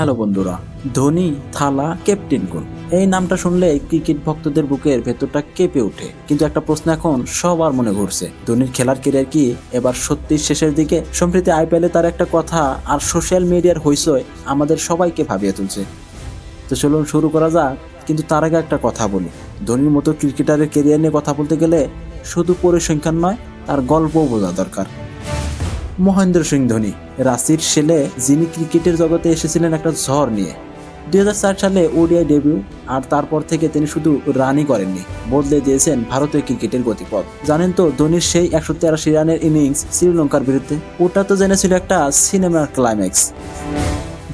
Hello বন্ধুরা, ধোনি, থালা, captain কোন? এই নামটা শুনলে ক্রিকেট ভক্তদের বুকের ভেতরটা কেঁপে ওঠে। কিন্তু একটা প্রশ্ন এখন সবার মনে ঘুরছে। ধোনির খেলার কেরিয়ার কি এবার সত্যি শেষের দিকে? সম্প্রতি আইপিএলে তার একটা কথা আর সোশ্যাল মিডিয়ার হইসয় আমাদের সবাইকে ভাবিয়ে তুলছে। তো চলুন শুরু করা যাক, কিন্তু তার আগে একটা কথা বলি। ধোনির মতো ক্রিকেটারের কেরিয়ার নিয়ে কথা বলতে গেলে শুধু পরিসংখ্যান নয়, তার গল্পও বোঝা দরকার। মহেন্দ্র সিং ধোনি রাঁচির ছেলে, যিনি ক্রিকেটের জগতে এসেছিলেন একটা ঝড় নিয়ে। দুই হাজার চার সালে ওডিআই ডেবিউ আর তারপর থেকে তিনি শুধু রানই করেননি, বদলে দিয়েছেন ভারতীয় ক্রিকেটের গতিপথ। জানেন তো, ধোনির সেই একশো তেরাশি রানের ইনিংস শ্রীলঙ্কার বিরুদ্ধে, ওটা তো জেনেছিল একটা সিনেমার ক্লাইম্যাক্স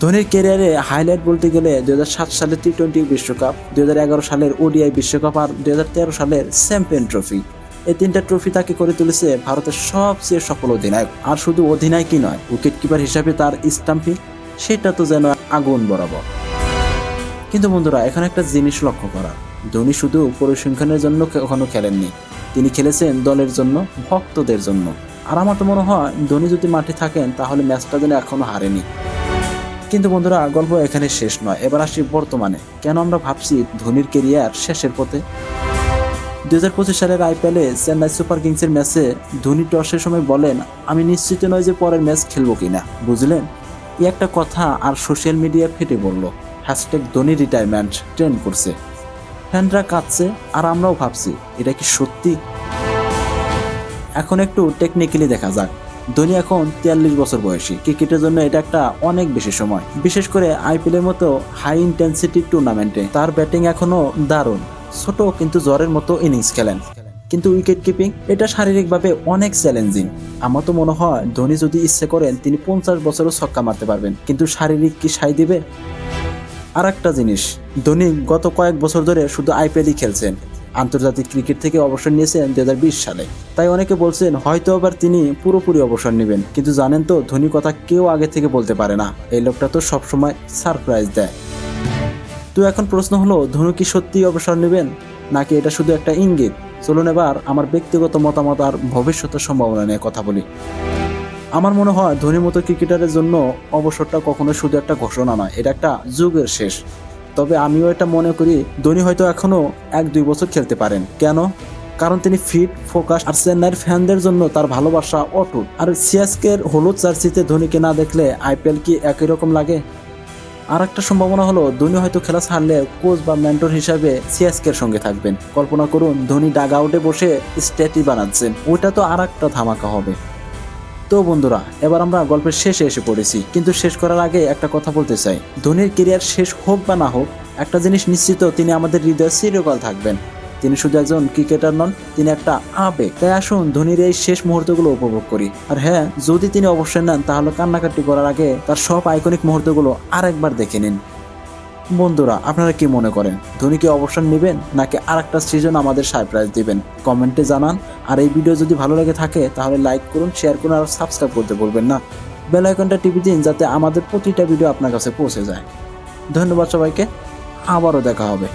ধোনির ক্যারিয়ারে হাইলাইট বলতে গেলে দু হাজার সাত সালের টি টোয়েন্টি বিশ্বকাপ, দুই হাজার এগারো সালের ওডিআই বিশ্বকাপ আর দুই হাজার তেরো সালের চ্যাম্পিয়ন ট্রফি এই তিনটা ট্রফি তাকে করে তুলেছে ভারতের সবচেয়ে সফল অধিনায়ক। আর শুধু অধিনায়কই নয় উইকেট কিপার হিসাবে তার স্টাম্পিং সেটা তো যেন আগুন বরাবর। কিন্তু বন্ধুরা, এখানে একটা জিনিস লক্ষ্য করা। ধোনি শুধু পরিসংখ্যানের জন্য কখনো খেলেননি। তিনি খেলেছেন দলের জন্য, ভক্তদের জন্য। আর আমার তো মনে হয়, ধোনি যদি মাঠে থাকেন, তাহলে ম্যাচটা যেন এখনও হারেনি। কিন্তু বন্ধুরা, গল্প এখানে শেষ নয়। এবার আসি বর্তমানে। কেন আমরা ভাবছি ধোনির কেরিয়ার শেষের পথে? দুই হাজার পঁচিশ সালের আইপিএলে চেন্নাই সুপার কিংসের ম্যাচে ধোনি টসের সময় বলেন, আমি নিশ্চিত নয় যে পরের ম্যাচ খেলব কিনা। বুঝলেন? এই একটা কথা আর সোশ্যাল মিডিয়া ফেটে বলল হ্যাশট্যাগ ধোনি রিটায়ারমেন্ট ট্রেন্ড করছে। ফ্যানরা কাঁদছে আর আমরাও ভাবছি, এটা কি সত্যি? এখন একটু টেকনিক্যালি দেখা যাক। ধোনি এখন তিয়াল্লিশ বছর বয়সী। ক্রিকেটের জন্য এটা একটা অনেক বেশি সময়। বিশেষ করে আইপিএলের মতো হাই ইন্টেন্সিটি টুর্নামেন্টে তার ব্যাটিং এখনও দারুণ। ছোট কিন্তু জ্বরের মতো ইনিংস খেলেন। কিন্তু উইকেট কিপিং এটা শারীরিকভাবে অনেক চ্যালেঞ্জিং আমার তো মনে হয়, ধোনি যদি ইচ্ছে করেন, তিনি পঞ্চাশ বছরও ছক্কা মারতে পারবেন। কিন্তু শারীরিক কি সাই দিবে? আর একটা জিনিস, ধোনি গত কয়েক বছর ধরে শুধু আইপিএলই খেলছেন। আন্তর্জাতিক ক্রিকেট থেকে অবসর নিয়েছেন দুই হাজার বিশ সালে। তাই অনেকে বলছেন, হয়তো আবার তিনি পুরোপুরি অবসর নেবেন। কিন্তু জানেন তো ধোনি কথা কেউ আগে থেকে বলতে পারে না। এই লোকটা তো সবসময় সারপ্রাইজ দেয়। তো এখন প্রশ্ন হলো, ধোনি কি সত্যি অবসর নেবেন? নাকি এটা শুধু একটা ইঙ্গিত? চলুন এবার আমার ব্যক্তিগত মতামত আর ভবিষ্যতের সম্ভাবনা নিয়ে কথা বলি। আমার মনে হয় ধোনির মতো ক্রিকেটারের জন্য অবসরটা কখনো শুধু একটা ঘোষণা নয়, এটা একটা যুগের শেষ। তবে আমিও এটা মনে করি, ধোনি হয়তো এখনও এক দুই বছর খেলতে পারেন। কেন? কারণ তিনি ফিট, ফোকাস আর চেন্নাইয়ের ফ্যানদের জন্য তার ভালোবাসা অটুট। আর সিএসকের হলুদ জার্সিতে ধোনিকে না দেখলে আইপিএল কি একই রকম লাগে? আর একটা সম্ভাবনা হলো, ধোনি হয়তো খেলা ছাড়লে কোচ বা মেন্টর হিসাবে সিএসকের সঙ্গে থাকবেন। কল্পনা করুন, ধোনি ডাগ আউটে বসে স্ট্যাটি বানাচ্ছেন। ওটা তো আর একটা ধামাকা হবে। তো বন্ধুরা, এবার আমরা গল্পের শেষে এসে পড়েছি। কিন্তু শেষ করার আগে একটা কথা বলতে চাই। ধোনির কেরিয়ার শেষ হোক বা না হোক, একটা জিনিস নিশ্চিত, তিনি আমাদের হৃদয়ে চিরকাল থাকবেন। তিনি শুধু একজন ক্রিকেটার নন, তিনি একটা আবেগ। তাই আসুন ধোনির এই শেষ মুহূর্তগুলো উপভোগ করি। আর হ্যাঁ যদি তিনি অবসর নেন, তাহলে কান্নাকাটি করার আগে তার সব আইকনিক মুহূর্তগুলো আরেকবার দেখে নিন। বন্ধুরা, আপনারা কি মনে করেন, ধোনি কি অবসর নেবেন, নাকি আর একটা সিজন আমাদের সারপ্রাইজ দিবেন? কমেন্টে জানান। আর এই ভিডিও যদি ভালো লেগে থাকে, তাহলে লাইক করুন শেয়ার করুন, আর সাবস্ক্রাইব করতে বলবেন না। বেল আইকনটা টিপে দিন, যাতে আমাদের প্রতিটা ভিডিও আপনার কাছে পৌঁছে যায়। ধন্যবাদ সবাইকে, আবারও দেখা হবে।